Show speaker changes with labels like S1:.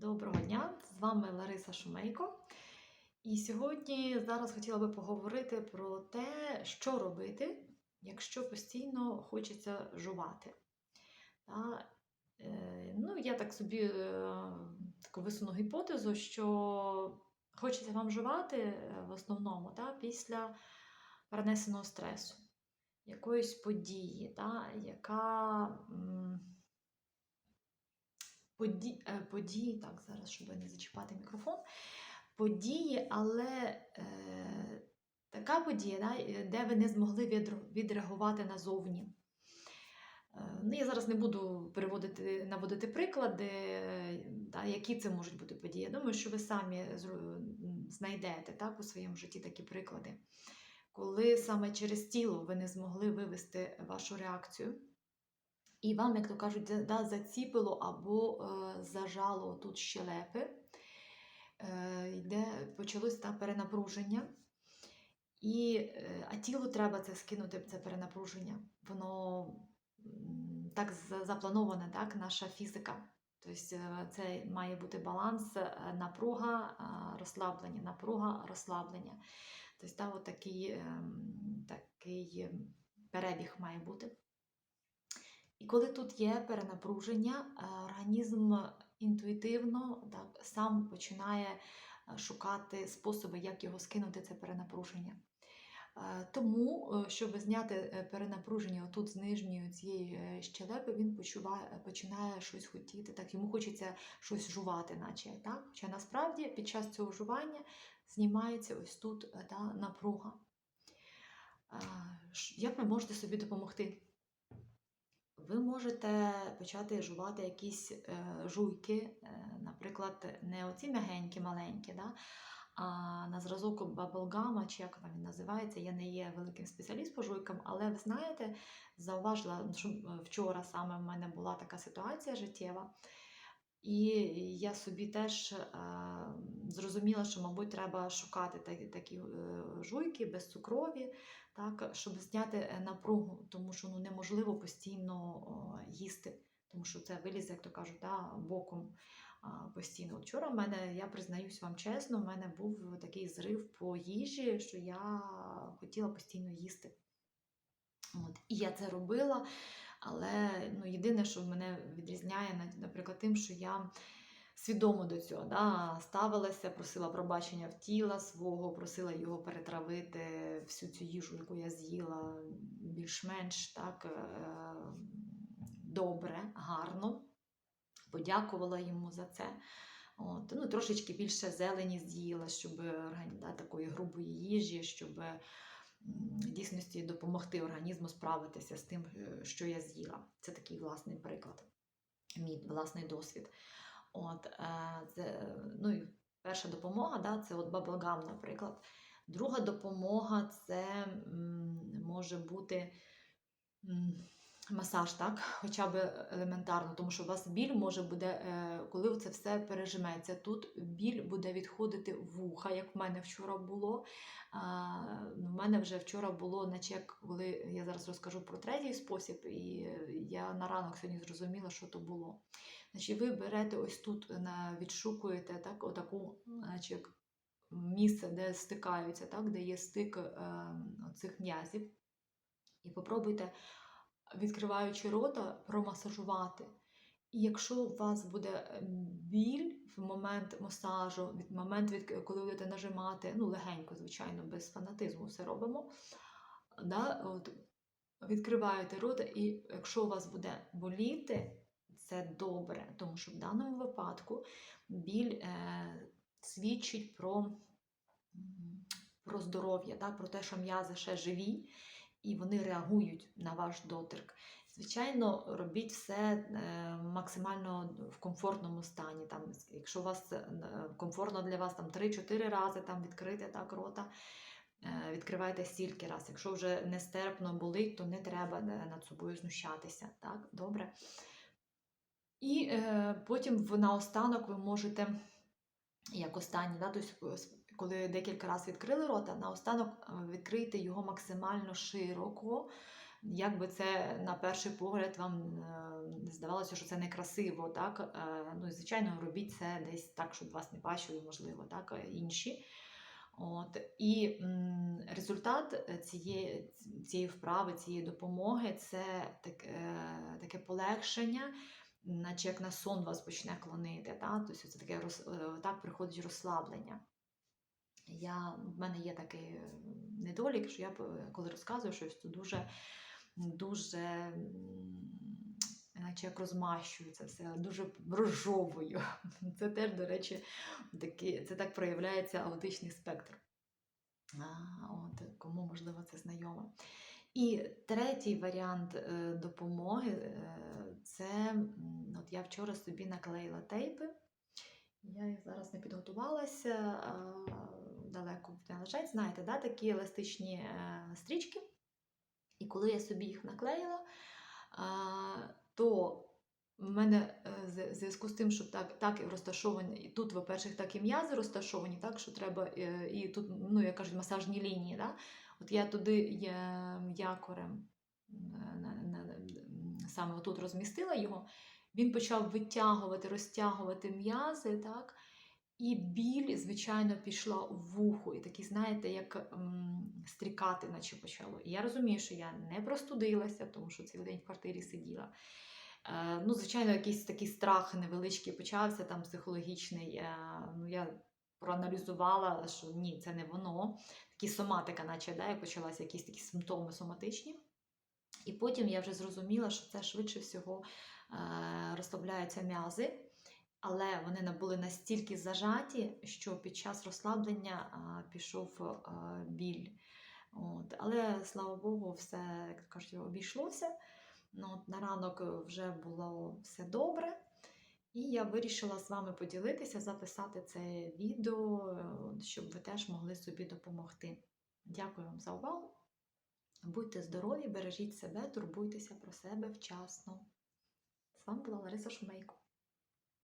S1: Доброго дня! З вами Лариса Шумейко. І сьогодні зараз хотіла би поговорити про те, що робити, якщо постійно хочеться жувати. Та, е, ну, я так собі е, таку висуну гіпотезу, що хочеться вам жувати е, в основному та, після перенесеного стресу, якоїсь події, та, яка. М, Поді... е, події, так, зараз, щоб не зачіпати мікрофон. Події, але е, така подія, да, де ви не змогли відреагувати назовні. Е, Ну, я зараз не буду переводити, наводити приклади, да, які це можуть бути події. Я думаю, що ви самі знайдете так, у своєму житті такі приклади. Коли саме через тіло ви не змогли вивести вашу реакцію, і вам, як то кажуть, да, заціпило або е, зажало тут щелепи, е, йде, почалось там перенапруження. І, е, а тілу треба це скинути, це перенапруження. Воно так за- заплановане, так, наша фізика. Тобто е, це має бути баланс е, напруга, розслаблення, напруга, розслаблення. Тобто от такий, ем, такий ем, перебіг має бути. І коли тут є перенапруження, е, організм інтуїтивно так, сам починає е, шукати способи, як його скинути, це перенапруження. Е, Тому, щоб зняти перенапруження отут з нижньої цієї щелепи, він почуває, починає щось хотіти. Так, йому хочеться щось жувати, наче так. Хоча насправді під час цього жування знімається ось тут та, напруга. Як ви можете собі допомогти? Ви можете почати жувати якісь е, жуйки, е, наприклад, не оці м'ягенькі, маленькі, да? а на зразок баблгама, чи як там він називається. Я не є великим спеціалістом по жуйкам, але ви знаєте, зауважила, що вчора саме в мене була така ситуація життєва. І я собі теж зрозуміла, що, мабуть, треба шукати такі, такі е, жуйки безцукрові, так, щоб зняти е, напругу, тому що ну, неможливо постійно їсти, тому що це вилізе, як то кажуть, да, боком постійно. Вчора в мене, я признаюсь вам чесно, в мене був такий зрив по їжі, що я хотіла постійно їсти. От. І я це робила, але ну, єдине, що мене відрізняє, наприклад, тим, що я свідомо до цього да, ставилася, просила пробачення в тіла свого, просила його перетравити всю цю їжу, яку я з'їла, більш-менш так е, добре, гарно. Подякувала йому за це. От, ну, трошечки більше зелені з'їла, щоб да, такої грубої їжі, щоб в дійсності допомогти організму справитися з тим, е, що я з'їла. Це такий власний приклад, мій власний досвід. От, е, це, ну, і перша допомога да, це от баблгам, наприклад. Друга допомога це може бути масаж, так? хоча б елементарно, тому що у вас біль може буде, е, коли це все пережиметься. Тут біль буде відходити в вуха, як в мене вчора було. А, ну, мене вже вчора було, наче як коли я зараз розкажу про третій спосіб, і я на ранок сьогодні зрозуміла, що то було. Значить, ви берете ось тут, відшукуєте так, отаку, наче як місце, де стикаються, так, де є стик е, цих м'язів. І попробуйте, відкриваючи рота, промасажувати. І якщо у вас буде е, біль в момент масажу, від момент, від, коли будете нажимати, ну легенько, звичайно, без фанатизму все робимо, да, от, відкриваєте рота, і якщо у вас буде боліти, це добре, тому що в даному випадку біль е, свідчить про, про здоров'я, про те, що м'язи ще живі, і вони реагують на ваш доторк. Звичайно, робіть все е, максимально в комфортному стані. Там, якщо у вас е, комфортно для вас там 3-4 рази там, відкрити так, рота, е, відкривайте стільки раз. Якщо вже нестерпно болить, то не треба е, над собою знущатися. Так? Добре? І е, потім наостанок ви можете, як останній, да, тобто, коли декілька разів відкрили рота, наостанок е, відкрийте його максимально широко, Як би це на перший погляд вам е, здавалося, що це некрасиво, так? Е, Ну звичайно, робіть це десь так, щоб вас не бачили, можливо, так, інші. От. І м, результат цієї, цієї вправи, цієї допомоги це так, е, таке полегшення, наче як на сон вас почне клонити. Та? Тобто це таке роз, е, так приходить розслаблення. Я, в мене є такий е, недолік, що я коли розказую щось, то дуже, дуже наче як розмащую це все, дуже розжовую. Це теж, до речі, такі, це так проявляється аутичний спектр. А, от, кому можливо це знайомо. І третій варіант е, допомоги е, це от я вчора собі наклеїла тейпи. Я їх зараз не підготувалася, далеко не лежать. Знаєте, да, такі еластичні е, стрічки. І коли я собі їх наклеїла, то в мене е, в зв'язку з тим, що так, так і розташовані, і тут, по-перше, так і м'язи розташовані, так, що треба, е, і тут, ну, як кажуть, масажні лінії. Да? От я туди я, якорем е, саме отут розмістила його, він почав витягувати, розтягувати м'язи, так? І біль, звичайно, пішла в вухо. І такі, знаєте, як м, стрікати, наче почало. І я розумію, що я не простудилася, тому що цілий день в квартирі сиділа. Е, ну, звичайно, якийсь такий страх невеличкий почався, там психологічний. Е, ну, я проаналізувала, що ні, це не воно. Такі соматика, наче да, почалася якісь такі симптоми соматичні. І потім я вже зрозуміла, що це швидше всього розслабляються м'язи, але вони були настільки зажаті, що під час розслаблення пішов біль. От. Але слава Богу, все як кажуть, обійшлося. Ну, на ранок вже було все добре. І я вирішила з вами поділитися, записати це відео, е, щоб ви теж могли собі допомогти. Дякую вам за увагу. Будьте здорові, бережіть себе, турбуйтеся про себе вчасно. Вами була Лариса Шумейко.